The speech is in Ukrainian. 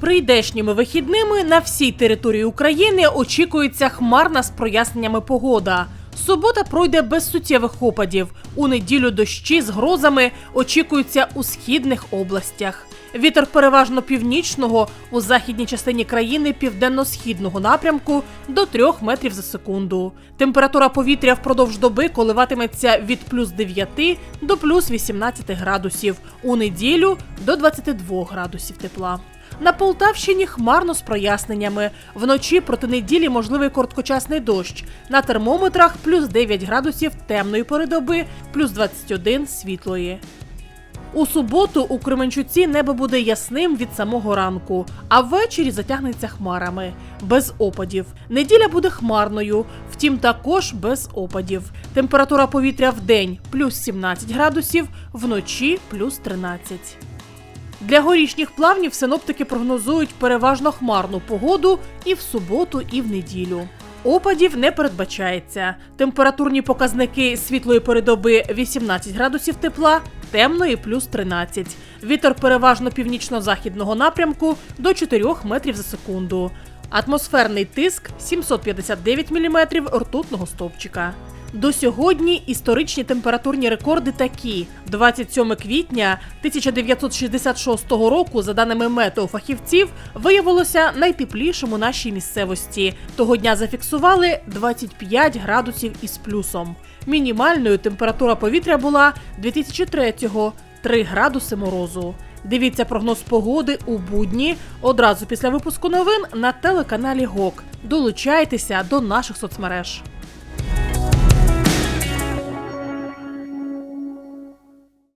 Прийдешніми вихідними на всій території України очікується хмарна з проясненнями погода. Субота пройде без суттєвих опадів. У неділю дощі з грозами очікуються у східних областях. Вітер переважно північного у західній частині країни південно-східного напрямку до 3 метрів за секунду. Температура повітря впродовж доби коливатиметься від плюс 9 до плюс 18 градусів. У неділю до 22 градусів тепла. На Полтавщині хмарно з проясненнями. Вночі проти неділі можливий короткочасний дощ. На термометрах плюс 9 градусів темної пори доби, плюс 21 світлої. У суботу у Кременчуці небо буде ясним від самого ранку, а ввечері затягнеться хмарами, без опадів. Неділя буде хмарною, втім також без опадів. Температура повітря в день плюс 17 градусів, вночі плюс 13. Для горішніх плавнів синоптики прогнозують переважно хмарну погоду і в суботу, і в неділю. Опадів не передбачається. Температурні показники світлої передоби 18 градусів тепла, темної плюс 13. Вітер переважно північно-західного напрямку до 4 метрів за секунду. Атмосферний тиск 759 мм ртутного стовпчика. До сьогодні історичні температурні рекорди такі: 27 квітня 1966 року, за даними метеофахівців, виявилося найтеплішим у нашій місцевості. Того дня зафіксували 25 градусів із плюсом. Мінімальною температура повітря була 2003-го – 3 градуси морозу. Дивіться прогноз погоди у будні одразу після випуску новин на телеканалі ГОК. Долучайтеся до наших соцмереж.